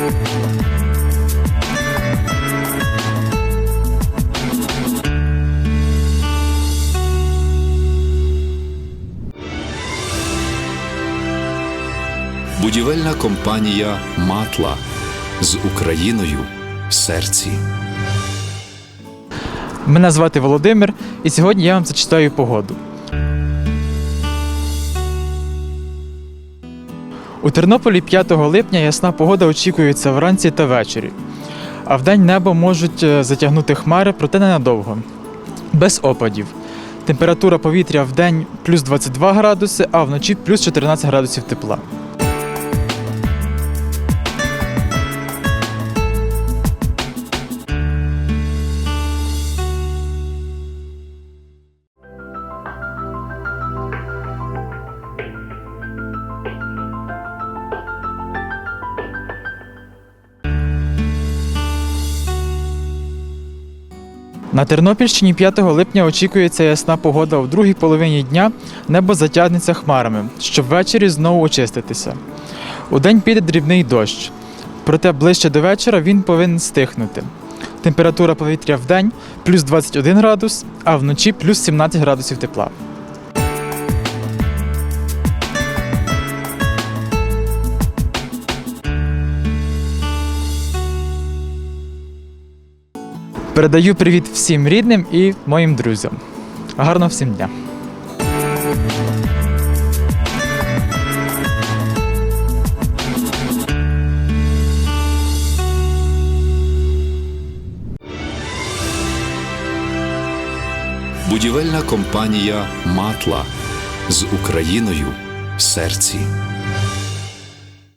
Будівельна компанія Матла з Україною в серці. Мене звати Володимир, і сьогодні я вам зачитаю погоду. У Тернополі 5 липня ясна погода очікується вранці та ввечері. А вдень небо можуть е, затягнути хмари, проте ненадовго. Без опадів. Температура повітря в день плюс 22 градуси, а вночі плюс 14 градусів тепла. На Тернопільщині 5 липня очікується ясна погода у другій половині дня. Небо затягнеться хмарами, щоб ввечері знову очиститися. Удень піде дрібний дощ, проте ближче до вечора він повинен стихнути. Температура повітря в день плюс 21 градус, а вночі плюс 17 градусів тепла. Передаю привіт всім рідним і моїм друзям. Гарного всім дня! Будівельна компанія Матла з Україною в серці.